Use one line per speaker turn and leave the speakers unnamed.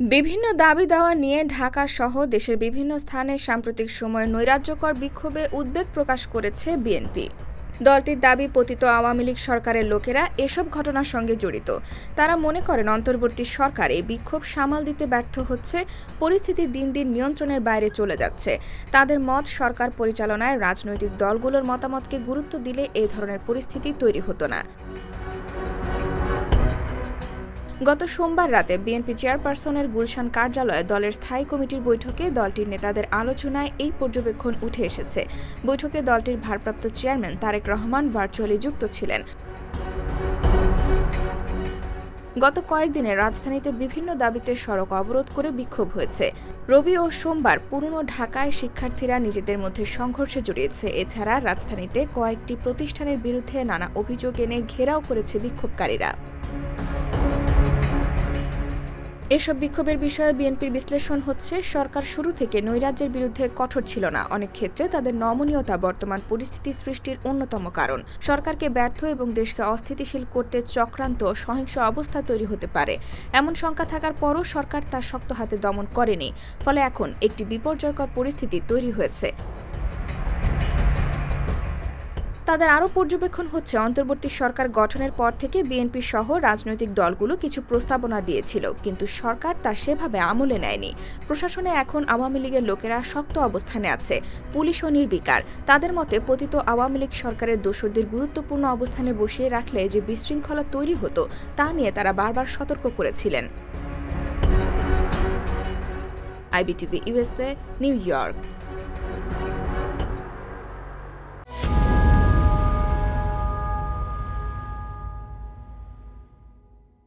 বিভিন্ন দাবি দাওয়া নিয়ে ঢাকা সহ দেশের বিভিন্ন স্থানে সাম্প্রতিক সময়ে নৈরাজ্যকর বিক্ষোভে উদ্বেগ প্রকাশ করেছে বিএনপি। দলটির দাবি, পতিত আওয়ামী লীগ সরকারের লোকেরা এসব ঘটনার সঙ্গে জড়িত। তারা মনে করেন, অন্তর্বর্তী সরকার এই বিক্ষোভ সামাল দিতে ব্যর্থ হচ্ছে, পরিস্থিতি দিন দিন নিয়ন্ত্রণের বাইরে চলে যাচ্ছে। তাদের মত, সরকার পরিচালনায় রাজনৈতিক দলগুলোর মতামতকে গুরুত্ব দিলে এই ধরনের পরিস্থিতি তৈরি হতো না। গত সোমবার রাতে বিএনপি চেয়ারপারসনের গুলশান কার্যালয়ে দলের স্থায়ী কমিটির বৈঠকে দলটির নেতাদের আলোচনায় এই পর্যবেক্ষণ উঠে এসেছে। বৈঠকে দলটির ভারপ্রাপ্ত চেয়ারম্যান তারেক রহমান ভার্চুয়ালি যুক্ত ছিলেন। গত কয়েকদিনে রাজধানীতে বিভিন্ন দাবিতে সড়ক অবরোধ করে বিক্ষোভ হয়েছে। রবি ও সোমবার পুরনো ঢাকায় শিক্ষার্থীরা নিজেদের মধ্যে সংঘর্ষে জড়িয়েছে। এছাড়া রাজধানীতে কয়েকটি প্রতিষ্ঠানের বিরুদ্ধে নানা অভিযোগ এনে ঘেরাও করেছে বিক্ষোভকারীরা। এসব বিক্ষোভের বিষয়ে বিএনপির বিশ্লেষণ হচ্ছে, সরকার শুরু থেকে নৈরাজ্যের বিরুদ্ধে কঠোর ছিল না। অনেক ক্ষেত্রে তাদের নমনীয়তা বর্তমান পরিস্থিতি সৃষ্টির অন্যতম কারণ। সরকারকে ব্যর্থ এবং দেশকে অস্থিতিশীল করতে চক্রান্ত, সহিংস অবস্থা তৈরি হতে পারে। এমন শঙ্কা থাকার পরও সরকার তা শক্ত হাতে দমন করেনি। ফলে এখন একটি বিপর্যয়কর পরিস্থিতি তৈরি হয়েছে। তাদের আরও পর্যবেক্ষণ হচ্ছে, অন্তর্বর্তী সরকার গঠনের পর থেকে বিএনপি সহ রাজনৈতিক দলগুলো কিছু প্রস্তাবনা দিয়েছিল, কিন্তু সরকার তা সেভাবে আমলে নেয়নি। প্রশাসনে এখন আওয়ামী লীগের লোকেরা শক্ত অবস্থানে আছে, পুলিশও নির্বিকার। তাদের মতে, পতিত আওয়ামী লীগ সরকারের দোসরদের গুরুত্বপূর্ণ অবস্থানে বসিয়ে রাখলে যে বিশৃঙ্খলা তৈরি হতো, তা নিয়ে তারা বারবার সতর্ক করেছিলেন। IBTV USA New York.